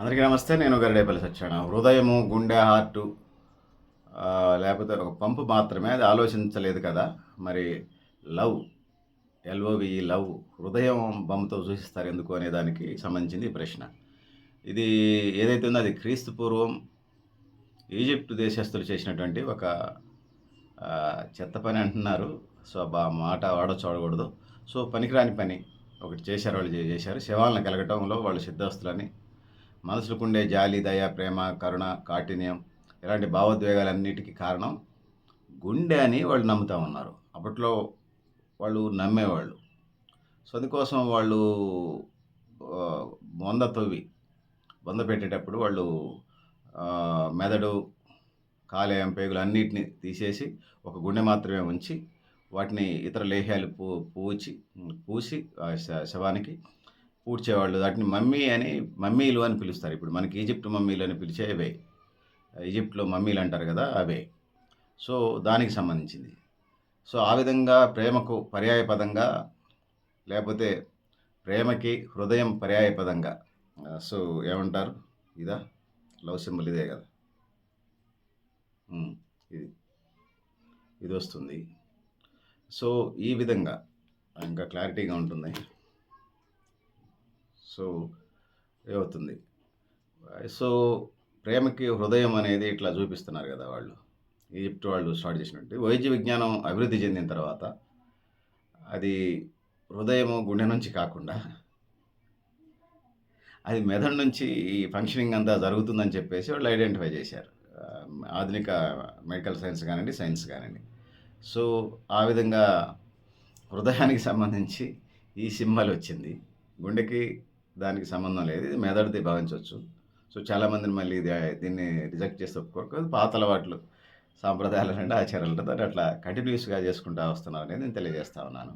అందరికీ నమస్తే నేను గరిడేపల్లి సత్యాన హృదయము గుండె హార్టు లేకపోతే ఒక పంపు మాత్రమే అది ఆలోచించలేదు కదా. మరి లవ్ ఎల్ఓవి లవ్ హృదయం బొమ్మతో సూచిస్తారు ఎందుకు అనే దానికి సంబంధించింది ప్రశ్న. ఇది ఏదైతే ఉందో అది క్రీస్తు పూర్వం ఈజిప్ట్ దేశస్తులు చేసినటువంటి ఒక చెత్త పని అంటున్నారు. సో బా మాట వాడొచ్చు చూడకూడదు. సో పనికిరాని పని ఒకటి చేశారు వాళ్ళు చేశారు. శవాలను కలగటంలో వాళ్ళు సిద్ధస్తులని మనసులకుండే జాలి దయ ప్రేమ కరుణ కాఠిన్యం ఇలాంటి భావోద్వేగాలన్నిటికీ కారణం గుండె అని వాళ్ళు నమ్ముతా ఉన్నారు. అప్పట్లో వాళ్ళు నమ్మేవాళ్ళు. సో అందుకోసం వాళ్ళు ఆ, బొంద తవ్వి బొంద పెట్టేటప్పుడు వాళ్ళు మెదడు కాలేయం పేగులు అన్నిటిని తీసేసి ఒక గుండె మాత్రమే ఉంచి వాటిని ఇతర లేహ్యాలు పూ పూచి పూసి శ- శవానికి పూడ్చేవాళ్ళు వాటిని మమ్మీ అని మమ్మీలు అని పిలుస్తారు. ఇప్పుడు మనకి ఈజిప్ట్ మమ్మీలు అని పిలిచే అవే. ఈజిప్ట్లో మమ్మీలు అంటారు కదా అవే. సో దానికి సంబంధించింది. సో ఆ విధంగా ప్రేమకు పర్యాయపదంగా లేకపోతే ప్రేమకి హృదయం పర్యాయపదంగా సో ఏమంటారు? ఇదా? లవ్ సింబల్ ఇదే కదా. ఇది. ఇది వస్తుంది. సో ఈ విధంగా. ఇంకా క్లారిటీగా ఉంటుంది? సో ఏమవుతుంది? సో ప్రేమకి హృదయం అనేది ఇట్లా చూపిస్తున్నారు కదా వాళ్ళు. ఈజిప్ట్ వాళ్ళు స్టార్ట్ చేసినట్టు వైద్య విజ్ఞానం అభివృద్ధి చెందిన తర్వాత అది హృదయము గుండె నుంచి కాకుండా అది మెదడు నుంచి ఈ ఫంక్షనింగ్ అంతా జరుగుతుందని చెప్పేసి వాళ్ళు ఐడెంటిఫై చేశారు. ఆధునిక మెడికల్ సైన్స్ కానివ్వండి సైన్స్ కానివ్వండి. సో ఆ విధంగా హృదయానికి సంబంధించి ఈ సింబల్ వచ్చింది. గుండెకి దానికి సంబంధం లేదు. ఇది మెదడుది భావించవచ్చు. సో చాలామందిని మళ్ళీ ఇది దీన్ని రిజెక్ట్ చేసి ఒప్పుకోరు. పాత అలవాట్లు సాంప్రదాయాలు అంటే ఆచారాలు అంటే అట్లా కంటిన్యూస్గా చేసుకుంటూ వస్తున్నారు అనేది నేను తెలియజేస్తా ఉన్నాను.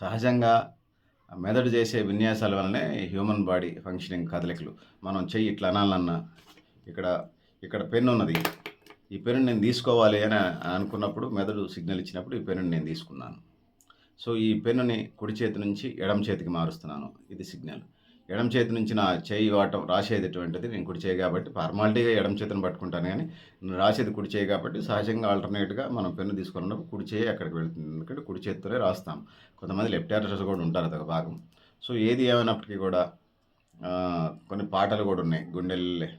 సహజంగా మెదడు చేసే విన్యాసాల వల్లనే హ్యూమన్ బాడీ ఫంక్షనింగ్ కదలికలు. మనం చెయ్యి ఇట్లా అనాలన్నా ఇక్కడ ఇక్కడ పెన్ను ఉన్నది. ఈ పెన్ను నేను తీసుకోవాలి అని అనుకున్నప్పుడు మెదడు సిగ్నల్ ఇచ్చినప్పుడు ఈ పెన్నుని నేను తీసుకున్నాను. సో ఈ పెన్నుని కుడి చేతి నుంచి ఎడమ చేతికి మారుస్తున్నాను. ఇది సిగ్నల్. ఎడమ చేతి నుంచి నా చేయి వాటం రాసేది ఎటువంటిది నేను కుడి చేయి కాబట్టి ఫార్మాలిటీగా ఎడమ చేతిని పట్టుకుంటాను కానీ నేను రాసేది కుడి చేయి కాబట్టి సహజంగా ఆల్టర్నేట్గా మనం పెన్ను తీసుకున్నప్పుడు కుడి చేయి అక్కడికి వెళ్తుంది. ఎందుకంటే కుడి చేతితోనే రాస్తాం. కొంతమంది లెఫ్ట్ హ్యాండర్స్ కూడా ఉంటారు అదొక భాగం. సో ఏది ఏమైనప్పటికీ కూడా కొన్ని పాటలు కూడా ఉన్నాయి. గుండెల్లే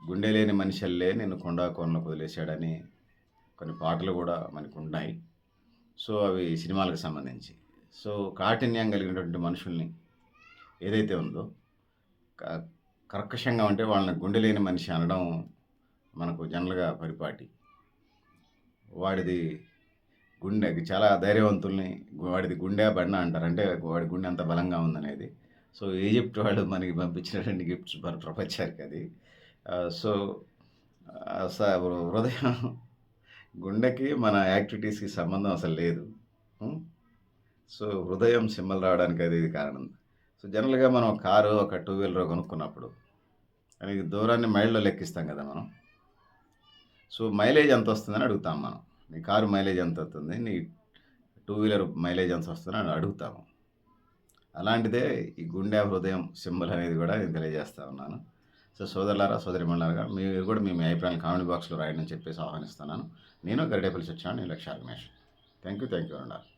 గుండె లేని మనిషిల్లే నేను కొండ కోనలకు వదిలేశాడని కొన్ని పాటలు కూడా మనకు ఉన్నాయి. సో అవి సినిమాలకు సంబంధించి. సో కాఠిన్యం కలిగినటువంటి మనుషుల్ని ఏదైతే ఉందో క- కర్కశంగా ఉంటే వాళ్ళని గుండె లేని మనిషి అనడం మనకు జనరల్గా పరిపాటి. వాడిది గుండె చాలా ధైర్యవంతుల్ని వాడిది గుండె బండ అంటారు. అంటే వాడి గుండె అంత బలంగా ఉందనేది. సో ఈజిప్ట్ వాళ్ళు మనకి పంపించినటువంటి గిఫ్ట్స్ మన ప్రపంచానికి అది. సో స- హృదయం గుండెకి మన యాక్టివిటీస్కి సంబంధం అసలు లేదు. సో హృదయం సింబల్ రావడానికి అది ఇది కారణం. జనరల్గా మనం కారు ఒక టూ వీలర్ కొనుక్కున్నప్పుడు దానికి దూరాన్ని మైళ్ళలో లెక్కిస్తాం కదా మనం. సో మైలేజ్ ఎంత వస్తుందని అడుగుతాం మనం. నీ కారు మైలేజ్ ఎంత వస్తుంది నీ టూ వీలర్ మైలేజ్ ఎంత వస్తుందని అడుగుతాము. అలాంటిదే ఈ గుండె హృదయం సింబల్ అనేది కూడా నేను తెలియజేస్తా ఉన్నాను. సో సోదరులారా సోదరి మండలారా మీరు కూడా మీ మీ అభిప్రాయాలు కామెంట్ బాక్స్లో రాయడం చెప్పేసి ఆహ్వానిస్తున్నాను. నేను గరిటేపల్లి వచ్చాను నేను Lakshya Ramesh thank you thank you అన్నారు